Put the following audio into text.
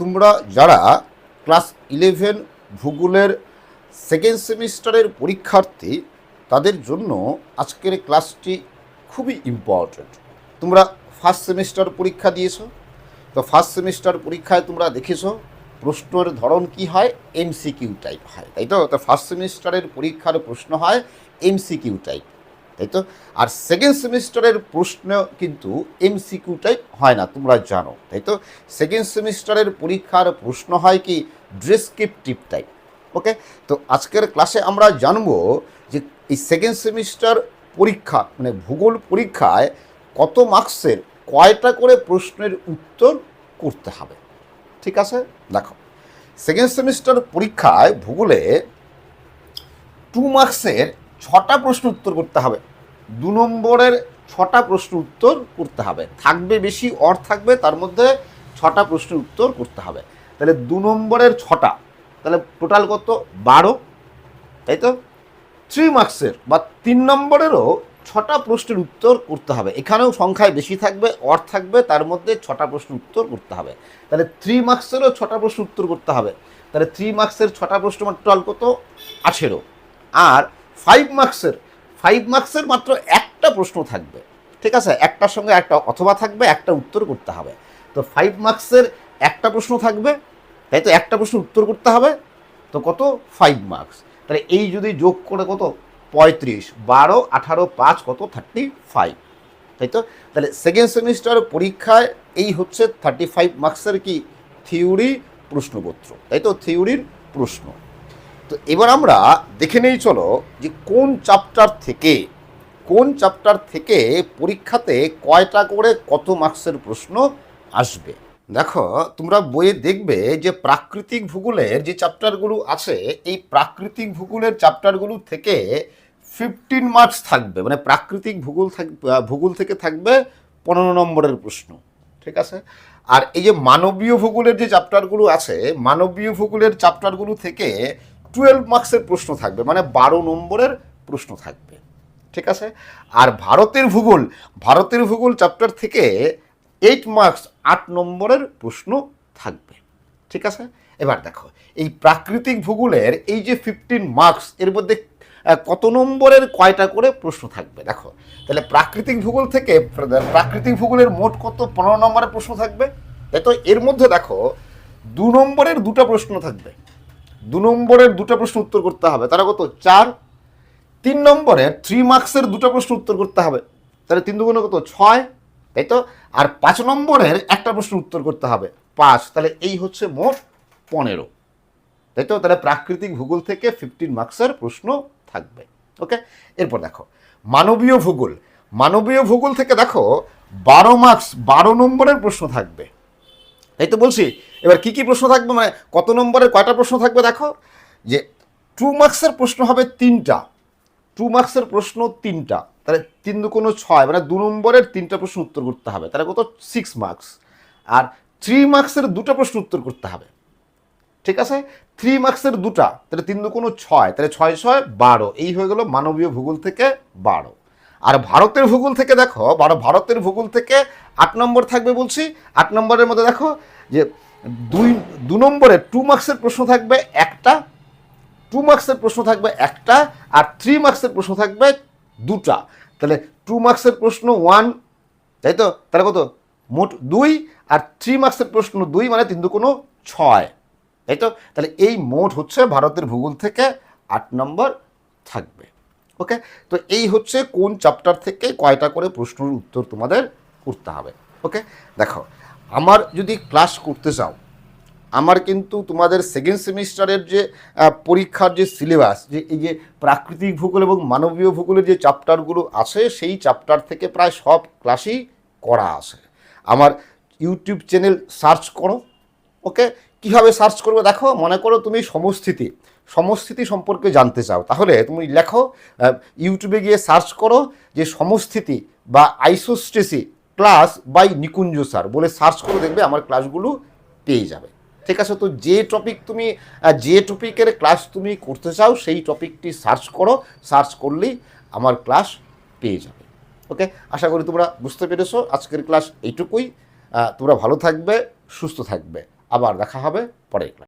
তোমরা যারা class eleven ভূগোলের সেকেন্ড সেমিস্টারের পরীক্ষার্থী, তাদের জন্য আজকের ক্লাসটি খুবই ইম্পর্ট্যান্ট তোমরা ফার্স্ট সেমিস্টার পরীক্ষা দিয়েছ। তো ফার্স্ট সেমিস্টার পরীক্ষায় তোমরা দেখেছ প্রশ্নের ধরন কি হয়? এমসিকিউ টাইপ হয়। তাই তো? তো ফার্স্ট সেমিস্টারের পরীক্ষার প্রশ্ন হয় এমসিকিউ টাইপ তাই তো? আর সেকেন্ড সেমিস্টারের প্রশ্ন কিন্তু এমসিকিউ টাইপ হয় না, তোমরা জানো, তাই তো? সেকেন্ড সেমিস্টারের পরীক্ষার প্রশ্ন হয় কি ড্রেসক্রিপটিভ টাইপ ওকে তো আজকের ক্লাসে আমরা জানব যে এই সেকেন্ড সেমিস্টার পরীক্ষা মানে ভূগোল পরীক্ষায় কত মার্কসের কয়টা করে প্রশ্নের উত্তর করতে হবে, ঠিক আছে? দেখো সেকেন্ড সেমিস্টার পরীক্ষায় ভূগোলে টু মার্কসের ছটা প্রশ্ন উত্তর করতে হবে। দু নম্বরের ছটা প্রশ্ন উত্তর করতে হবে। থাকবে বেশি, অর থাকবে, তার মধ্যে ছটা প্রশ্নের উত্তর করতে হবে। তাহলে দু নম্বরের ছটা, তাহলে টোটাল কত? বারো। তাই তো? থ্রি মার্কসের বা তিন নম্বরেরও ছটা প্রশ্নের উত্তর করতে হবে। এখানেও সংখ্যায় বেশি থাকবে, অর থাকবে, তার মধ্যে ছটা প্রশ্ন উত্তর করতে হবে। তাহলে থ্রি মার্কসেরও ছটা প্রশ্ন উত্তর করতে হবে। তাহলে থ্রি মার্কসের ছটা প্রশ্ন টোটাল কত? আঠেরো। আর ফাইভ মার্কসের ফাইভ মার্কসের মাত্র একটা প্রশ্ন থাকবে, ঠিক আছে? একটার সঙ্গে একটা অথবা থাকবে, একটা উত্তর করতে হবে। তো ফাইভ মার্কসের একটা প্রশ্ন থাকবে, তাই তো একটা প্রশ্ন উত্তর করতে হবে। তো কত? ফাইভ মার্কস তাহলে এই যদি যোগ করে কত? পঁয়ত্রিশ। বারো, আঠারো, পাঁচ, কত? থার্টি ফাইভ তাই তো? তাহলে সেকেন্ড সেমিস্টার পরীক্ষায় এই হচ্ছে থার্টি ফাইভ মার্কসের কি? থিওরি প্রশ্নপত্র। তাই তো? থিওরির প্রশ্ন। তো এবার আমরা দেখে নেই, চলো, যে কোন চ্যাপ্টার থেকে, কোন চ্যাপ্টার থেকে পরীক্ষাতে কয়টা করে কত মার্কসের প্রশ্ন আসবে? দেখো, তোমরা বইয়ে দেখবে যে প্রাকৃতিক ভূগোলের যে চ্যাপ্টারগুলো আছে, এই প্রাকৃতিক ভূগোলের চ্যাপ্টারগুলো থেকে ফিফটিন মার্কস থাকবে। মানে প্রাকৃতিক ভূগোল থাক, ভূগোল থেকে থাকবে পনেরো নম্বরের প্রশ্ন, ঠিক আছে? আর এই যে মানবীয় ভূগোলের যে চ্যাপ্টারগুলো আছে, মানবীয় ভূগোলের চ্যাপ্টারগুলো থেকে টুয়েলভ মার্কসের প্রশ্ন থাকবে মানে বারো নম্বরের প্রশ্ন থাকবে, ঠিক আছে? আর ভারতের ভূগোল ভারতের ভূগোল চ্যাপ্টার থেকে এইট মার্কস আট নম্বরের প্রশ্ন থাকবে, ঠিক আছে? এবার দেখো, এই প্রাকৃতিক ভূগোলের এই যে ফিফটিন মার্কস এর মধ্যে কত নম্বরের কয়টা করে প্রশ্ন থাকবে? দেখো, তাহলে প্রাকৃতিক ভূগোল থেকে, প্রাকৃতিক ভূগোলের মোট কত? পনেরো নম্বরের প্রশ্ন থাকবে? তাই তো এর মধ্যে দেখো, দু নম্বরের দুটো প্রশ্ন থাকবে দু নম্বরের দুটো প্রশ্ন উত্তর করতে হবে। তারা কত? চার। তিন নম্বরের থ্রি মার্কসের দুটো প্রশ্ন উত্তর করতে হবে। তাহলে তিন দুগুণে কত? ছয়। তাই তো? আর পাঁচ নম্বরের একটা প্রশ্ন উত্তর করতে হবে। পাঁচ। তাহলে এই হচ্ছে মোট পনেরো। তাই তো? তাহলে প্রাকৃতিক ভূগোল থেকে ফিফটিন মার্কসের প্রশ্ন থাকবে। ওকে এরপর দেখো। মানবীয় ভূগোল। মানবীয় ভূগোল থেকে দেখো, বারো মার্কস বারো নম্বরের প্রশ্ন থাকবে। তাই তো বলছি, এবার কি কি প্রশ্ন থাকবে? মানে কত নম্বরের কয়টা প্রশ্ন থাকবে দেখো? যে টু মার্কসের প্রশ্ন হবে তিনটা। টু মার্কসের প্রশ্ন তিনটা। তাহলে তিন দু কোনো ছয় মানে দু নম্বরের তিনটা প্রশ্ন উত্তর করতে হবে। তাহলে কত? সিক্স মার্কস আর থ্রি মার্কসের দুটো প্রশ্ন উত্তর করতে হবে। ঠিক আছে? থ্রি মার্কসের দুটা, তাহলে তিন দু কোনো ছয়, তাহলে ছয় ছয় বারো। এই হয়ে গেল মানবীয় ভূগোল থেকে বারো। আর ভারতের ভূগোল থেকে দেখো ভারতের ভূগোল থেকে আট নম্বর থাকবে বলছি। আট নম্বরের মধ্যে দেখো যে দুই, দু নম্বরে টু মার্কসের প্রশ্ন থাকবে একটা টু মার্কসের প্রশ্ন থাকবে একটা, আর থ্রি মার্কসের প্রশ্ন থাকবে দুটা। তাহলে টু মার্কসের প্রশ্ন ওয়ান তাই তো? তাহলে কত? মোট দুই, আর থ্রি মার্কসের প্রশ্ন দুই মানে তিন কোনো ছয়। তাই তো? তাহলে এই মোট হচ্ছে ভারতের ভূগোল থেকে আট নম্বর থাকবে। ওকে তো এই হচ্ছে কোন চ্যাপ্টার থেকে কয়টা করে প্রশ্নের উত্তর তোমাদের করতে হবে। ওকে দেখো, আমার যদি ক্লাস করতে চাও, আমার কিন্তু তোমাদের সেকেন্ড সেমিস্টারের যে পরীক্ষার যে সিলেবাস যে এই যে প্রাকৃতিক ভূগোল এবং মানবীয় ভূগোলের যে চ্যাপ্টারগুলো আছে, সেই চ্যাপ্টার থেকে প্রায় সব ক্লাসই করা আছে। আমার ইউটিউব চ্যানেল সার্চ করো। ওকে কীভাবে সার্চ করবে? দেখো, মনে করো তুমি সমস্থিতি সমস্থিতি সম্পর্কে জানতে চাও, তাহলে তুমি লেখো ইউটিউবে গিয়ে সার্চ করো যে সমস্থিতি বা isostasy class by Nikunja sir, বলে সার্চ করে দেখবে আমার ক্লাসগুলো পেয়ে যাবে। ঠিক আছে, তো যে টপিক তুমি যে টপিকের ক্লাস তুমি করতে চাও, সেই টপিকটি সার্চ করো, সার্চ করলেই আমার ক্লাস পেয়ে যাবে। ওকে আশা করি তোমরা বুঝতে পেরেছ, আজকের ক্লাস এইটুকুই। তোমরা ভালো থাকবে, সুস্থ থাকবে। আবার দেখা হবে পরের ক্লাস।